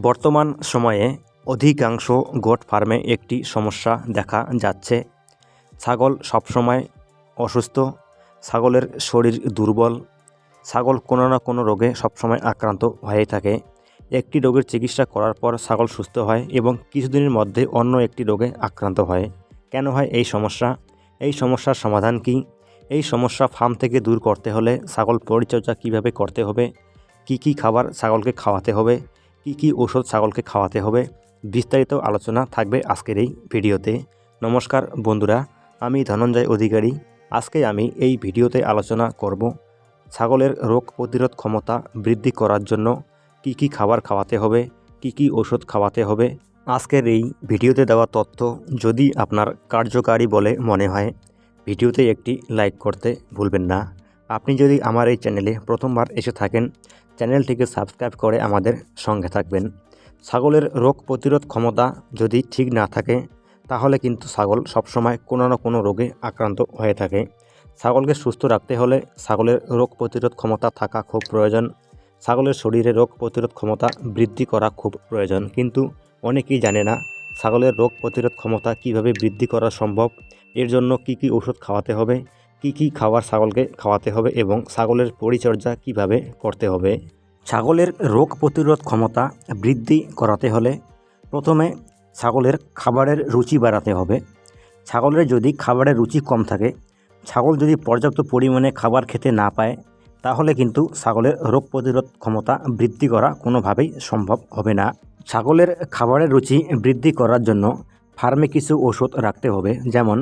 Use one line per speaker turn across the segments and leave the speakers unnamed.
বর্তমান সময়ে অধিকাংশ গোট ফার্মে একটি সমস্যা দেখা যাচ্ছে। ছাগল সবসময় অসুস্থ, ছাগলের শরীর দুর্বল, ছাগল কোনো না কোনো রোগে সবসময় আক্রান্ত হয়ে থাকে। একটি রোগের চিকিৎসা করার পর ছাগল সুস্থ হয় এবং কিছুদিনের মধ্যে অন্য একটি রোগে আক্রান্ত হয়। কেন হয় এই সমস্যা? এই সমস্যার সমাধান কি? এই সমস্যা ফার্ম থেকে দূর করতে হলে ছাগল পরিচর্যা কীভাবে করতে হবে? কি কি খাবার ছাগলকে খাওয়াতে হবে? কি কি ওষুধ ছাগলকে খাওয়াতে হবে, বিস্তারিত আলোচনা থাকবে আজকের এই ভিডিওতে। নমস্কার বন্ধুরা, আমি ধনঞ্জয় অধিকারী। আজকে আমি এই ভিডিওতে আলোচনা করব ছাগলের রোগ প্রতিরোধ ক্ষমতা বৃদ্ধি করার জন্য কি কি খাবার খাওয়াতে হবে, কি কি ওষুধ খাওয়াতে হবে। আজকের এই ভিডিওতে দেওয়া তথ্য যদি আপনার কার্যকারী বলে মনে হয়, ভিডিওতে একটি লাইক করতে ভুলবেন না। আপনি যদি আমার এই চ্যানেলে প্রথমবার এসে থাকেন চ্যানেলটিকে সাবস্ক্রাইব করে আমাদের সঙ্গে থাকবেন। ছাগলের রোগ প্রতিরোধ ক্ষমতা যদি ঠিক না থাকে, তাহলে কিন্তু ছাগল সবসময় কোনো না কোনো রোগে আক্রান্ত হয়ে থাকে। ছাগলকে সুস্থ রাখতে হলে ছাগলের রোগ প্রতিরোধ ক্ষমতা থাকা খুব প্রয়োজন। ছাগলের শরীরে রোগ প্রতিরোধ ক্ষমতা বৃদ্ধি করা খুব প্রয়োজন। কিন্তু অনেকেই জানে না ছাগলের রোগ প্রতিরোধ ক্ষমতা কীভাবে বৃদ্ধি করা সম্ভব, এর জন্য কি কি ওষুধ খাওয়াতে হবে কি কি খাবার ছাগলকে খাওয়াতে হবে এবং ছাগলের পরিচর্যা কীভাবে করতে হবে? ছাগলের রোগ প্রতিরোধ ক্ষমতা বৃদ্ধি করাতে হলে প্রথমে ছাগলের খাবারের রুচি বাড়াতে হবে। ছাগলের যদি খাবারের রুচি কম থাকে, ছাগল যদি পর্যাপ্ত পরিমাণে খাবার খেতে না পায়, তাহলে কিন্তু ছাগলের রোগ প্রতিরোধ ক্ষমতা বৃদ্ধি করা কোনোভাবেই সম্ভব হবে না। ছাগলের খাবারের রুচি বৃদ্ধি করার জন্য ফার্মে কিছু ওষুধ রাখতে হবে, যেমন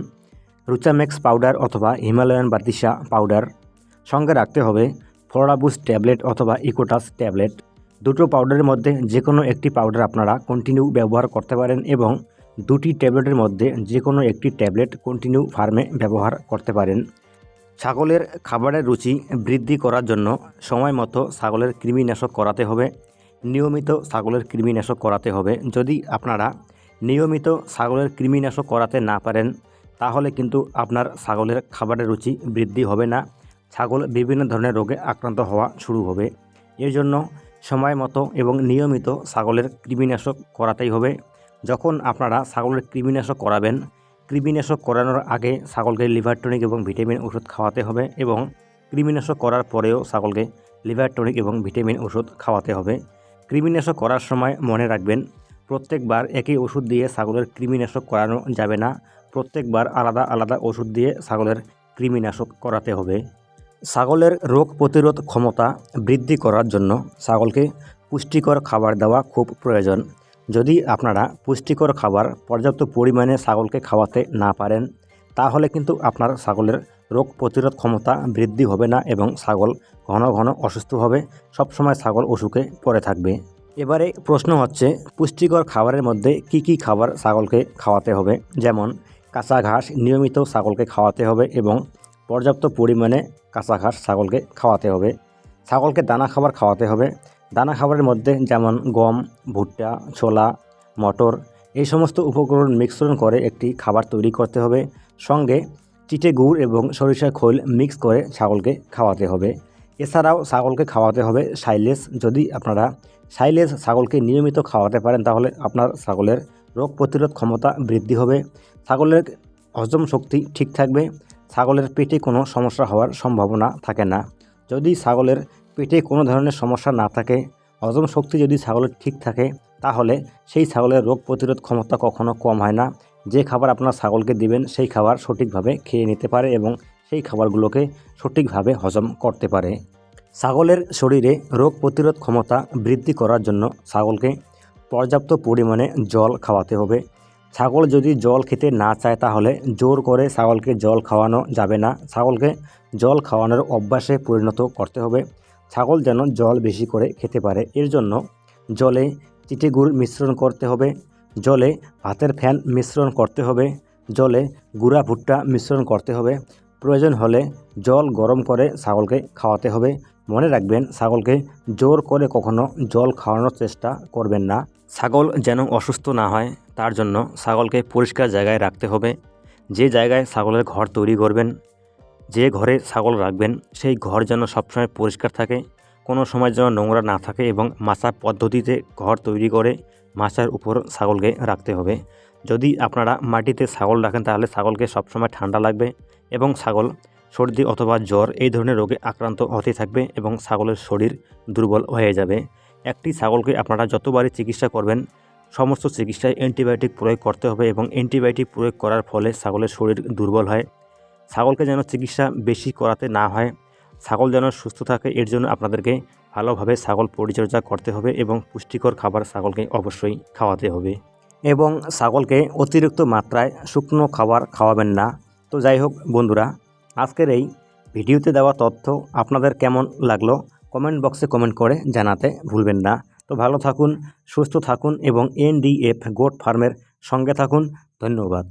রুচামেক্স পাউডার অথবা হিমালয়ান বাতিসা পাউডার সঙ্গে রাখতে হবে ফ্লোরাবুস ট্যাবলেট অথবা ইকোটাস ট্যাবলেট। দুটো পাউডারের মধ্যে যে কোনো একটি পাউডার আপনারা কন্টিনিউ ব্যবহার করতে পারেন এবং দুটি ট্যাবলেটের মধ্যে যে কোনো একটি ট্যাবলেট কন্টিনিউ ফার্মে ব্যবহার করতে পারেন। ছাগলের খাবারের রুচি বৃদ্ধি করার জন্য সময় মতো ছাগলের কৃমিনাশক করাতে হবে। নিয়মিত ছাগলের কৃমিনাশক করাতে হবে। যদি আপনারা নিয়মিত ছাগলের কৃমিনাশক করাতে না পারেন তাহলে কিন্তু আপনার ছাগলের খাবারের রুচি বৃদ্ধি হবে না। ছাগল বিভিন্ন ধরনের রোগে আক্রান্ত হওয়া শুরু হবে। এর জন্য সময় মতো এবং নিয়মিত ছাগলের কৃমিনাশক করাতেই হবে। যখন আপনারা ছাগলের কৃমিনাশক করাবেন, কৃমিনাশক করানোর আগে ছাগলকে লিভার টনিক এবং ভিটামিন ওষুধ খাওয়াতে হবে এবং কৃমিনাশক করার পরেও ছাগলকে লিভার টনিক এবং ভিটামিন ওষুধ খাওয়াতে হবে। কৃমিনাশক করার সময় মনে রাখবেন, প্রত্যেকবার একই ওষুধ দিয়ে ছাগলের কৃমিনাশক করানো যাবে না। প্রত্যেকবার আলাদা আলাদা ওষুধ দিয়ে ছাগলের কৃমিনাশক করাতে হবে। ছাগলের রোগ প্রতিরোধ ক্ষমতা বৃদ্ধি করার জন্য ছাগলকে পুষ্টিকর খাবার দেওয়া খুব প্রয়োজন। যদি আপনারা পুষ্টিকর খাবার পর্যাপ্ত পরিমাণে ছাগলকে খাওয়াতে না পারেন, তাহলে কিন্তু আপনার ছাগলের রোগ প্রতিরোধ ক্ষমতা বৃদ্ধি হবে না এবং ছাগল ঘন ঘন অসুস্থ হবে, সবসময় ছাগল অসুখে পড়ে থাকবে। এবারে প্রশ্ন হচ্ছে, পুষ্টিকর খাবারের মধ্যে কি কি খাবার ছাগলকে খাওয়াতে হবে? যেমন কাঁচা ঘাস নিয়মিত ছাগলকে খাওয়াতে হবে এবং পর্যাপ্ত পরিমাণে কাঁচা ঘাস ছাগলকে খাওয়াতে হবে। ছাগলকে দানা খাবার খাওয়াতে হবে। দানা খাবারের মধ্যে যেমন গম, ভুট্টা, ছোলা, মটর এই সমস্ত উপকরণ মিশ্রণ করে একটি খাবার তৈরি করতে হবে। সঙ্গে চিটে গুড় এবং সরিষার খোল মিক্স করে ছাগলকে খাওয়াতে হবে। এছাড়াও ছাগলকে খাওয়াতে হবে সাইলেস যদি আপনারা সাইলেস ছাগলকে নিয়মিত খাওয়াতে পারেন তাহলে আপনার ছাগলের রোগ প্রতিরোধ ক্ষমতা বৃদ্ধি হবে। ছাগলের হজম শক্তি ঠিক থাকবে। ছাগলের পেটে কোনো সমস্যা হওয়ার সম্ভাবনা থাকে না। যদি ছাগলের পেটে কোনো ধরনের সমস্যা না থাকে, হজম শক্তি যদি ছাগলের ঠিক থাকে, তাহলে সেই ছাগলের রোগ প্রতিরোধ ক্ষমতা কখনো কম হয় না। যে খাবার আপনার ছাগলকে দিবেন, সেই খাবার সঠিকভাবে খেয়ে নিতে পারে এবং সেই খাবারগুলোকে সঠিকভাবে হজম করতে পারে। ছাগলের শরীরে রোগ প্রতিরোধ ক্ষমতা বৃদ্ধি করার জন্য ছাগলকে পর্যাপ্ত পরিমাণে জল খাওয়াতে হবে। ছাগল যদি জল খেতে না চায় তাহলে জোর করে ছাগলকে জল খাওয়ানো যাবে না। ছাগলকে জল খাওয়ানোর অভ্যাসে পরিণত করতে হবে। ছাগল যেন জল বেশি করে খেতে পারে। এর জন্য জলে চিটে গুড় মিশ্রণ করতে হবে। জলে ভাতের ফ্যান মিশ্রণ করতে হবে। জলে গুঁড়া ভুট্টা মিশ্রণ করতে হবে। প্রয়োজন হলে জল গরম করে ছাগলকে খাওয়াতে হবে। মনে রাখবেন, ছাগলকে জোর করে কখনো জল খাওয়ানোর চেষ্টা করবেন না। ছাগল যেন অসুস্থ না হয়। তার জন্য ছাগলকে পরিষ্কার জায়গায় রাখতে হবে। যে জায়গায় ছাগলের ঘর তৈরি করবেন, যে ঘরে ছাগল রাখবেন, সেই ঘর যেন সবসময় পরিষ্কার থাকে, কোনো সময় যেন নোংরা না থাকে এবং মাছা পদ্ধতিতে ঘর তৈরি করে মাচার উপর ছাগলকে রাখতে হবে। যদি আপনারা মাটিতে ছাগল রাখেন, তাহলে ছাগলকে সবসময় ঠান্ডা লাগবে এবং ছাগল সর্দি অথবা জ্বর এই ধরনের রোগে আক্রান্ত হতে থাকবে এবং ছাগলের শরীর দুর্বল হয়ে যাবে। একটি ছাগলকে আপনারা যতবারই চিকিৎসা করবেন সমস্ত চিকিৎসায় অ্যান্টিবায়োটিক প্রয়োগ করতে হবে এবং অ্যান্টিবায়োটিক প্রয়োগ করার ফলে ছাগলের শরীর দুর্বল হয়। ছাগলকে যেন চিকিৎসা বেশি করাতে না হয়, ছাগল যেন সুস্থ থাকে, এর জন্য আপনাদেরকে ভালোভাবে ছাগল পরিচর্যা করতে হবে এবং পুষ্টিকর খাবার ছাগলকে অবশ্যই খাওয়াতে হবে। এবং ছাগলকে অতিরিক্ত মাত্রায় শুকনো খাবার খাওয়াবেন না। তো যাই হোক বন্ধুরা, আজকের এই ভিডিওতে দেওয়া তথ্য আপনাদের কেমন লাগল? কমেন্ট বক্সে কমেন্ট করে জানাতে ভুলবেন না। তো ভালো থাকুন সুস্থ থাকুন এবং এনডিএফ গোট ফার্মের সঙ্গে থাকুন। ধন্যবাদ।